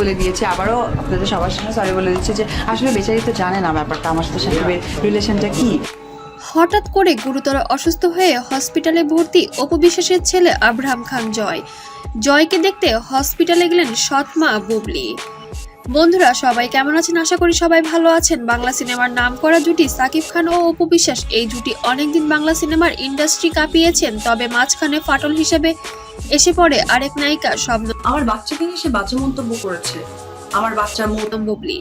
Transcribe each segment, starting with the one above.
বলে দিয়েছে, আবারও আপনাদের সবার সামনে সরি বলে দিচ্ছে যে আসলে বেচারি তো জানে না ব্যাপারটা, আমার সাথে সাকিবের রিলেশনটা কি? হঠাৎ করে গুরুতর অসুস্থ হয়ে হসপিটালে ভর্তি অপবিশ্বাসের ছেলে আব্রাহাম খান জয়। জয়কে দেখতে হসপিটালে গেলেন সৎমা বুবলি। বন্ধুরা সবাই কেমন আছেন? আশা করি সবাই ভালো আছেন। বাংলা সিনেমার নাম করা জুটি সাকিব খান ও অপু বিশ্বাস এই জুটি অনেকদিন বাংলা সিনেমার ইন্ডাস্ট্রি কাঁপিয়েছেন তবে মাঝখানে ফাটল হিসেবে এসে পড়ে আরেক নায়িকা শব্দ আমার বাচ্চাকে নিয়ে সে বাজে মন্তব্য করেছে। আমার বাচ্চার মন বুবলি।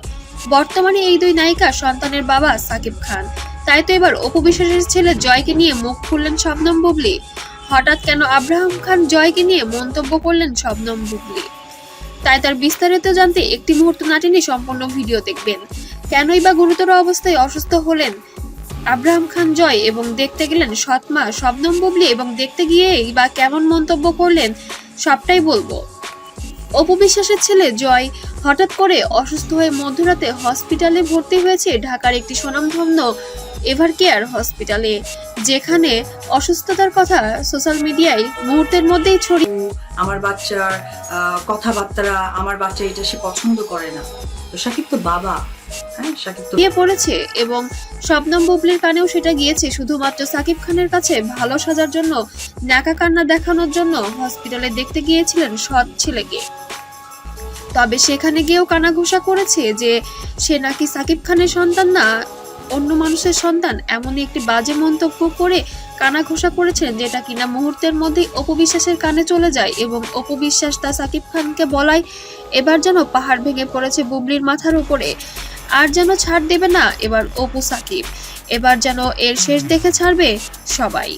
বর্তমানে এই দুই নায়িকা সন্তানের বাবা সাকিব খান। তাই তো এবার অপু বিশ্বাসের ছেলে জয়কে নিয়ে মুখ খুললেন শবনম বুবলি। হঠাৎ কেন আব্রাহাম খান জয়কে নিয়ে মন্তব্য করলেন শবনম বুবলি? তাই তার বিস্তারিত জানতে একটি মুহূর্ত নাটেনি সম্পূর্ণ ভিডিও দেখবেন। কেনই বা গুরুতর অবস্থায় অসুস্থ হলেন আব্রাহাম খান জয় এবং দেখতে গেলেন সৎমা, শবনম বুবলি এবং দেখতে গিয়েই বা কেমন মন্তব্য করলেন সবটাই বলব। অপবিশ্বাসের ছেলে জয় হঠাৎ করে অসুস্থ হয়ে মধ্যরাতে হসপিটালে ভর্তি হয়েছে ঢাকার একটি সুনামধন্য এভার কেয়ার হসপিটালে যেখানে অসুস্থতার কথা সোশ্যাল মিডিয়ায় মুহূর্তের মধ্যেই ছড়িয়ে আমার বাচ্চার কথাবার্তা আমার বাচ্চা এটা সে পছন্দ করে না। তো সাকিব তো বাবা। হ্যাঁ সাকিব গিয়ে পড়েছে এবং শবনম বুবলির কানেও সেটা গিয়েছে। শুধুমাত্র সাকিব খানের কাছে ভালো সাজার জন্য নাকা কান্না দেখানোর জন্য হসপিটালে দেখতে গিয়েছিলেন সৎ ছেলেকে। তবে সেখানে গিয়েও কানাঘুষা করেছে যে সে নাকি সাকিব খানের সন্তান না, অন্য মানুষের সন্তান। এমনই একটি বাজে মন্তব্য করে কানাঘোষা করেছেন, যেটা কিনা মুহূর্তের মধ্যেই অপবিশ্বাসের কানে চলে যায় এবং অপবিশ্বাস তা সাকিব খানকে বলায়, এবার যেন পাহাড় ভেঙে পড়েছে বুবলির মাথার উপরে। আর যেন ছাড় দেবে না এবার অপু সাকিব। এবার যেন এর শেষ দেখে ছাড়বে সবাই।